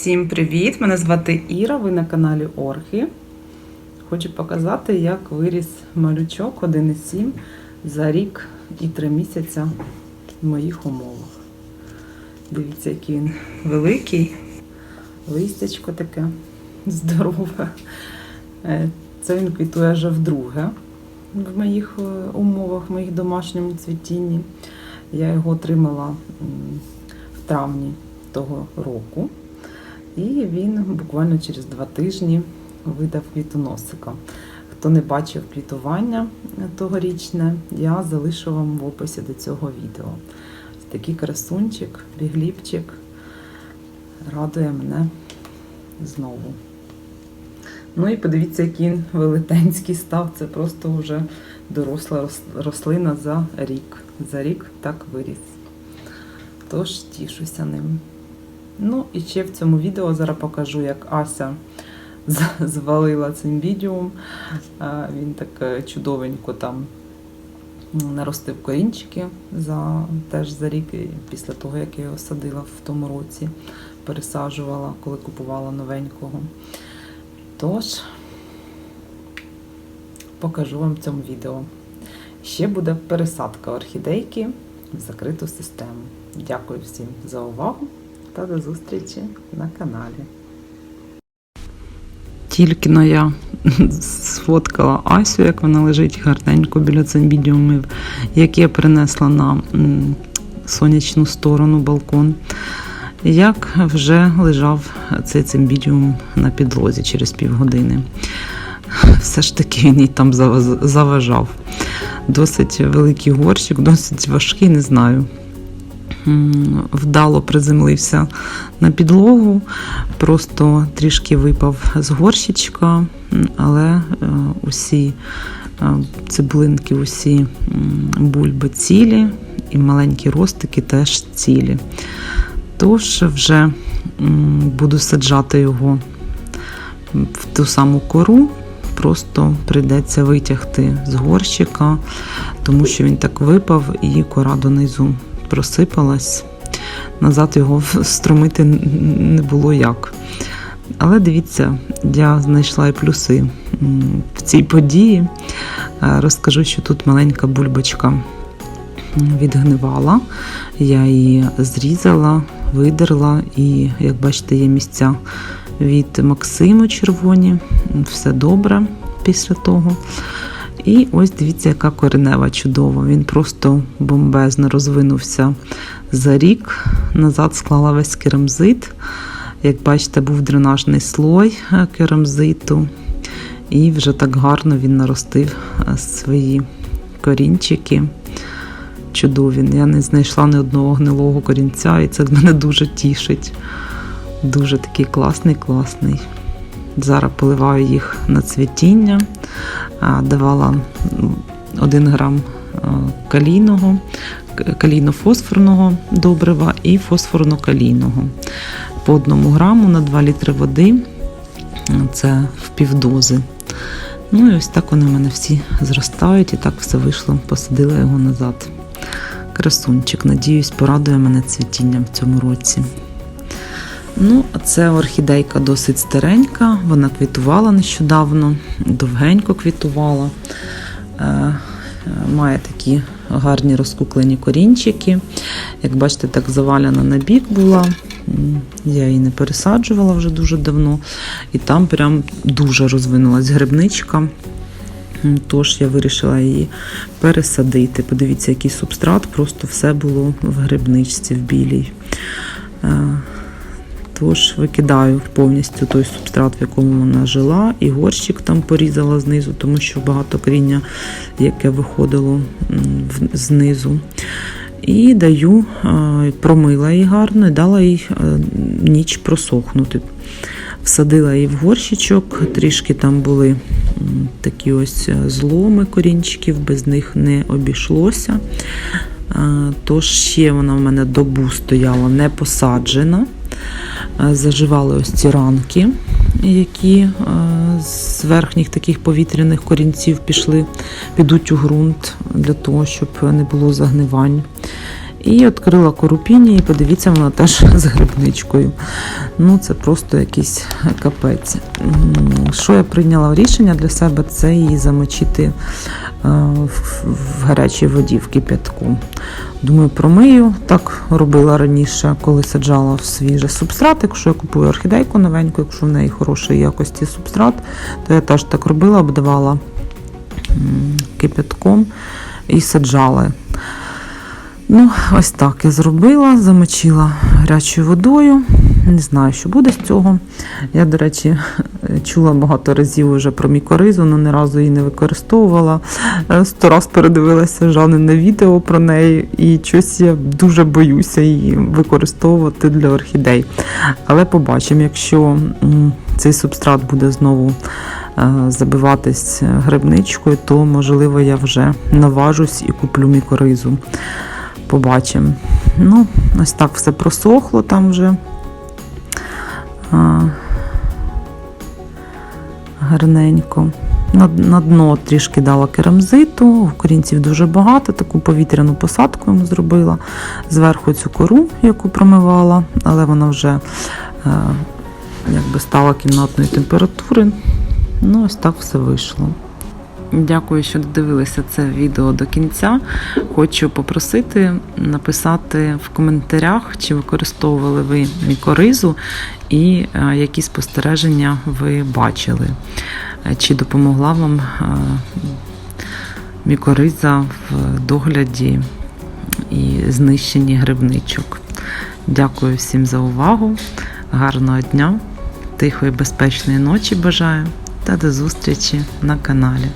Всім привіт! Мене звати Іра, ви на каналі Орхи. Хочу показати, як виріс малючок 1,7 за рік і 3 місяця в моїх умовах. Дивіться, який він великий, листячко таке здорове. Е, Це він квітує вже вдруге в моїх е, умовах, в моїх домашньому цвітінні. Я його отримала в травні того року. І він буквально через два тижні видав квітоносика. Хто не бачив квітування тогорічне, я залишу вам в описі до цього відео. Ось такий красунчик, бігліпчик радує мене знову. Ну і подивіться, який він велетенський став. Це просто вже доросла рослина за рік. За рік так виріс. Тож тішуся ним. Ну, і ще в цьому відео зараз покажу, як Ася звалила цим відео. Він так е, чудовенько там наростив корінчики за, теж за рік, після того, як я його садила в тому році, пересаджувала, коли купувала новенького. Тож, покажу вам в цьому відео. Ще буде пересадка орхідейки в закриту систему. Дякую всім за увагу та до зустрічі на каналі. Тільки но я сфоткала Асю, як вона лежить гарненько біля цимбідіумів, як я принесла на сонячну сторону балкон. Як вже лежав цей цимбідіум на підлозі через півгодини. Все ж таки він їй там заважав. Досить великий горщик, досить важкий, не знаю. Вдало приземлився на підлогу, просто трішки випав з горщичка, але е, усі е, цибулинки, усі бульби цілі, і маленькі ростики теж цілі. Тож вже буду саджати його в ту саму кору. Просто прийдеться витягти з горщика, тому що він так випав і кора донизу просипалась. Назад його встромити не було як. Але дивіться, я знайшла і плюси в цій події. Е, Розкажу, що тут маленька бульбочка відгнивала. Я її зрізала, видерла, і, як бачите, є місця від Максиму червоні. Все добре після того. І ось дивіться, яка коренева чудова. Він просто бомбезно розвинувся за рік. Назад склала весь керамзит. Як бачите, був дренажний слой е, керамзиту. І вже так гарно він наростив е, свої корінчики. Чудові. Я не знайшла ні одного гнилого корінця, і це мене дуже тішить. Дуже такий класний, класний. Зараз поливаю їх на цвітіння. Давала 1 грам калійного, калійно-фосфорного добрива і фосфорно-калійного. По 1 граму на 2 літри води. Це в півдози. Ну і ось так вони в мене всі зростають, і так все вийшло, посадила його назад. Красунчик, надіюсь, порадує мене цвітінням в цьому році. Ну, це орхідейка досить старенька, вона квітувала нещодавно, довгенько квітувала. Е, е, Має такі гарні розкуклені корінчики. Як бачите, так заваляна на бік була. Я її не пересаджувала вже дуже давно. І там прям дуже розвинулась грибничка. Тож я вирішила її пересадити. Подивіться, який субстрат, просто все було в грибничці в білій. Тож викидаю повністю той субстрат, в якому вона жила, і горщик там порізала знизу, тому що багато коріння, яке виходило знизу. І даю, промила її гарно і дала їй ніч просохнути. Всадила її в горщичок, трішки там були такі ось е, зломи корінчиків, без них не обійшлося. Тож ще вона в мене добу стояла не посаджена. Е, Заживали ось ці ранки, які е, з верхніх таких повітряних корінців пішли, підуть у ґрунт для того, щоб не було загнивань. І відкрила корупіння, і подивіться, вона теж з грибничкою. Ну, це просто якийсь капець. Що я прийняла рішення для себе, це її замочити в, в гарячій воді, в кип'ятку. Думаю, промию. Так робила раніше, коли саджала в свіжий субстрат. Якщо я купую орхідейку новеньку, якщо в неї хорошої якості субстрат, то я теж так робила, обдавала кипятком і саджала. Ну, ось так я зробила, замочила гарячою водою. Не знаю, що буде з цього. Я, до речі, чула багато разів вже про мікоризу, але ні разу її не використовувала. Е, Сто раз передивилася Жанине відео про неї, і щось я дуже боюся її використовувати для орхідей. Але побачимо, якщо цей субстрат буде знову е, забиватись грибничкою, то можливо я вже наважусь і куплю мікоризу. Побачимо. Ну, ось так все просохло там вже. Гарненько. На, на дно трішки дала керамзиту, українців дуже багато, таку повітряну посадку йому зробила. Зверху цю кору, яку промивала, але вона вже е, якби стала кімнатної температури. Ну, ось так все вийшло. Дякую, що додивилися це відео до кінця. Хочу попросити написати в коментарях, чи використовували ви мікоризу і е, які спостереження ви бачили. Е, Чи допомогла вам е, мікориза в догляді і знищенні грибничок. Дякую всім за увагу. Гарного дня, тихої безпечної ночі бажаю та до зустрічі на каналі.